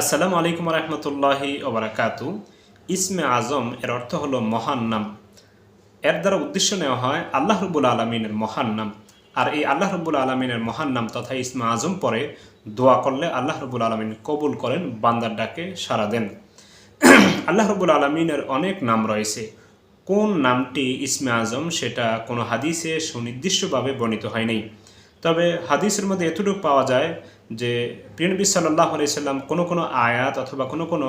আসসালামু আলাইকুম রহমতুল্লাহি ওবরাকাতু। ইসমে আজম এর অর্থ হলো মহান নাম। এর দ্বারা উদ্দেশ্য নেওয়া হয় আল্লাহ রবুল আলমিনের মহান নাম। আর এই আল্লাহ রবুল আলমিনের মহান নাম তথা ইসমে আজম পরে দোয়া করলে আল্লাহ রবুল আলমিন কবুল করেন, বান্দার ডাকে সাড়া দেন। আল্লাহ রবুল আলমিনের অনেক নাম রয়েছে। কোন নামটি ইসমে আজম সেটা কোনো হাদিসে সুনির্দিষ্টভাবে বর্ণিত হয়নি তবে হাদিসের মধ্যে এতটুকু পাওয়া যায় যে প্রিয়নবী সাল্লাহ আলাইসাল্লাম কোনো কোনো আয়াত অথবা কোনো কোনো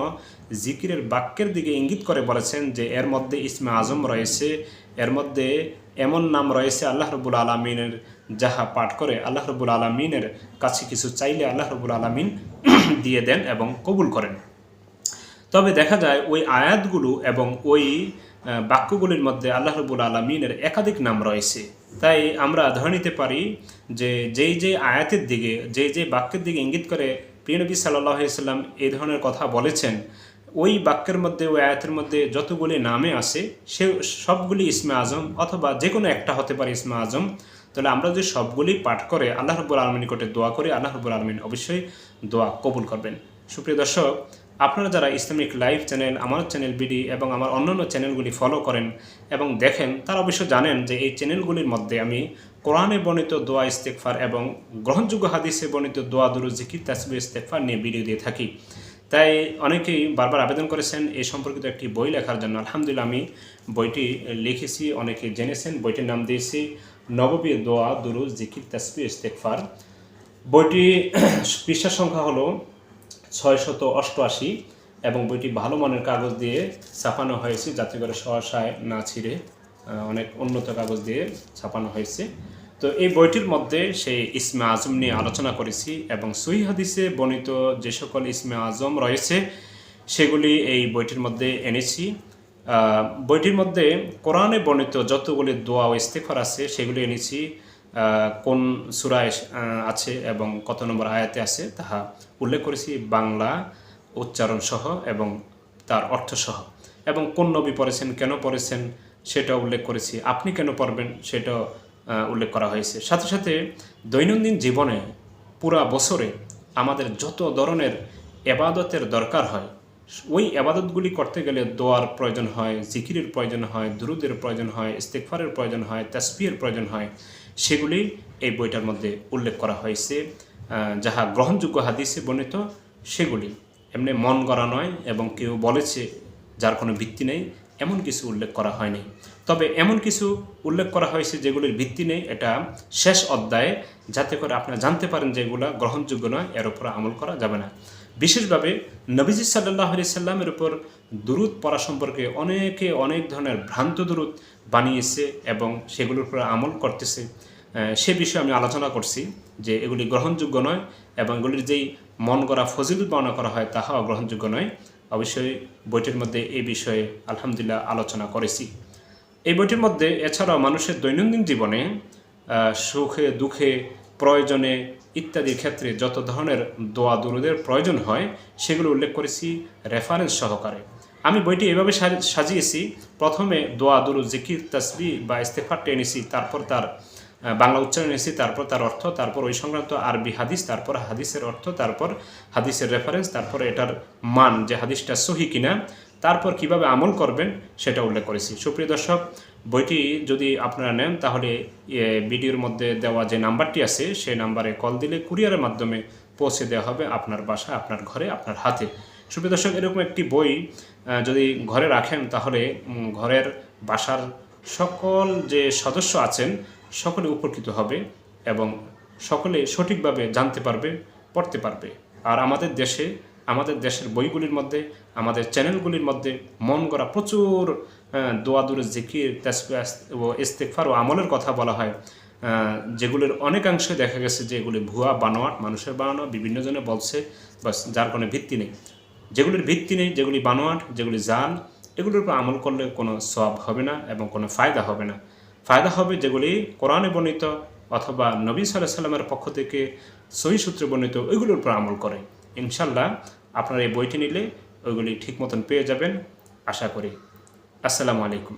জিকিরের বাক্যের দিকে ইঙ্গিত করে বলেছেন যে এর মধ্যে ইসমে আজম রয়েছে, এর মধ্যে এমন নাম রয়েছে আল্লাহ রবুল আলমিনের, যাহা পাঠ করে আল্লাহ রবুল আলমিনের কাছে কিছু চাইলে আল্লাহ রবুল আলমিন দিয়ে দেন এবং কবুল করেন। তবে দেখা যায় ওই আয়াতগুলো এবং ওই বাক্যগুলির মধ্যে আল্লাহ রবুল আলমিনের একাধিক নাম রয়েছে। তাই আমরা ধরে নিতে পারি যে যেই যে আয়াতের দিকে, যেই যে বাক্যের দিকে ইঙ্গিত করে প্রিয়নবী সাল্লাম এই ধরনের কথা বলেছেন, ওই বাক্যের মধ্যে, ওই আয়াতের মধ্যে যতগুলি নামে আসে সে সবগুলি ইসমে আজম অথবা যে কোনো একটা হতে পারে ইসমে আজম। তাহলে আমরা যদি সবগুলি পাঠ করে আল্লাহ রব্বুল আলমিন কোটে দোয়া করি, আল্লাহ রব্বুল আলমিন অবশ্যই দোয়া কবুল করবেন। সুপ্রিয় দর্শক আপনারা যারা ইসলামিক লাইভ চ্যানেল, আমার চ্যানেল বিডি এবং আমার অন্যান্য চ্যানেলগুলি ফলো করেন এবং দেখেন, তারা অবশ্য জানেন যে এই চ্যানেলগুলির মধ্যে আমি কোরআনে বর্ণিত দোয়া ইস্তেকফার এবং গ্রহণযোগ্য হাদিসে বর্ণিত দোয়া দুরু জিকির তাসবি ইস্তেকফার নিয়ে ভিডিও দিয়ে থাকি। তাই অনেকেই বারবার আবেদন করেছেন এই সম্পর্কিত একটি বই লেখার জন্য। আলহামদুলিল্লাহ, আমি বইটি লিখেছি, অনেকে জেনেছেন, বইটির নাম দিয়েছি, নববী দোয়া দুরু জিকির তাসবি ইস্তেকফার বইটি পৃষ্ঠা সংখ্যা হলো ছয় শত অষ্টআশি এবং বইটি ভালো মানের কাগজ দিয়ে ছাপানো হয়েছে। যাতে করে সহসায় না ছিঁড়ে অনেক উন্নত কাগজ দিয়ে ছাপানো হয়েছে। তো এই বইটির মধ্যে সেই ইসমে আজম নিয়ে আলোচনা করেছি এবং সহি হাদিসে বর্ণিত যে সকল ইসমে আজম রয়েছে, সেগুলি এই বইটির মধ্যে এনেছি। বইটির মধ্যে কোরআনে বর্ণিত যতগুলি দোয়া ও ইস্তেফার আছে, সেগুলি এনেছি। কোন সুরায় আছে এবং কত নম্বর আয়াতে আছে, তাহা উল্লেখ করেছি বাংলা উচ্চারণ সহ এবং তার অর্থ সহ। এবং কোন নবী পড়েছেন, কেন পড়েছেন, সেটা উল্লেখ করেছি, আপনি কেন পড়বেন, সেটা উল্লেখ করা হয়েছে। সাথে সাথে দৈনন্দিন জীবনে পুরা বছরে আমাদের যত ধরনের এবাদতের দরকার হয়, ওই আবাদতগুলি করতে গেলে দোয়ার প্রয়োজন হয়, জিকিরের প্রয়োজন হয়, দুরুদের প্রয়োজন হয় ইস্তেকফারের প্রয়োজন হয়, তাসবিহের প্রয়োজন হয়। সেগুলি এই বইটার মধ্যে উল্লেখ করা হয়েছে যাহা গ্রহণযোগ্য হাদিসে বর্ণিত, সেগুলি। এমনি মন করা নয় এবং কেউ বলেছে যার কোনো ভিত্তি নেই, এমন কিছু উল্লেখ করা হয়নি। তবে এমন কিছু উল্লেখ করা হয়েছে যেগুলির ভিত্তি নেই, এটা শেষ অধ্যায়ে। যাতে করে আপনারা জানতে পারেন যে এগুলা গ্রহণযোগ্য নয়, এর উপর আমল করা যাবে না। বিশেষভাবে নবীজি সাল্লাহ আলি সাল্লামের উপর দুরুদ পড়া সম্পর্কে অনেকে অনেক ধরনের ভ্রান্ত দুরুদ বানিয়েছে এবং সেগুলোর উপর আমল করতেছে। সে বিষয়ে আমি আলোচনা করছি যে এগুলি গ্রহণযোগ্য নয় এবং এগুলির যেই মন করা ফজিল বর্ণনা করা হয় তাহাও গ্রহণযোগ্য নয়। অবশ্যই বইটির মধ্যে এই বিষয়ে আলহামদুলিল্লাহ আলোচনা করেছি। এই বইটির মধ্যে এছাড়াও মানুষের দৈনন্দিন জীবনে সুখে, দুঃখে প্রয়োজনে ইত্যাদির ক্ষেত্রে যত ধরনের দোয়া দুরুদের প্রয়োজন হয়, সেগুলো উল্লেখ করেছি রেফারেন্স সহকারে। আমি বইটি এভাবে সাজিয়েছি। প্রথমে দোয়া দুরু জিকির তসবি বা ইস্তেফার টেনেছি, তারপর তার বাংলা উচ্চারণ এনেছি তারপর তার অর্থ, তারপর ওই সংক্রান্ত আরবি হাদিস, তারপর হাদিসের অর্থ, তারপর হাদিসের রেফারেন্স তারপর এটার মান, যে হাদিসটা সহি কিনা, তারপর কীভাবে আমল করবেন সেটা উল্লেখ করেছি। সুপ্রিয় দর্শক, বইটি যদি আপনারা নেন, তাহলে ভিডিওর মধ্যে দেওয়া যে নাম্বারটি আছে, সেই নাম্বারে কল দিলে কুরিয়ারের মাধ্যমে পৌঁছে দেওয়া হবে আপনার বাসা, আপনার ঘরে, আপনার হাতে। সুপ্রিয় দর্শক, এরকম একটি বই যদি ঘরে রাখেন, তাহলে ঘরের বাসার সকল যে সদস্য আছেন সকলে উপকৃত হবে এবং সকলে সঠিকভাবে জানতে পারবে, পড়তে পারবে। আর আমাদের দেশে, আমাদের দেশের বইগুলির মধ্যে, আমাদের চ্যানেলগুলির মধ্যে মন করা প্রচুর দোয়াদুর জিকির ও ইস্তেকফার ও আমলের কথা বলা হয়। যেগুলির অনেকাংশে দেখা গেছে যে এগুলি ভুয়া, বানোয়াট, মানুষের বানানো, বিভিন্ন জনে বলছে বা যার কোনো ভিত্তি নেই। যেগুলির ভিত্তি নেই, যেগুলি বানোয়াট, যেগুলি জাল এগুলির উপর আমল করলে কোনো সব হবে না এবং কোনো ফায়দা হবে না। ফায়দা হবে যেগুলি কোরআনে বর্ণিত অথবা নবী সাল্লাহ সাল্লামের পক্ষ থেকে সহি সূত্রে বর্ণিত, ওইগুলোর উপর আমল করে। ইনশাল্লাহ আপনার এই বইটি নিলে ওইগুলি ঠিক মতন পেয়ে যাবেন। আশা করি। আসসালামু আলাইকুম।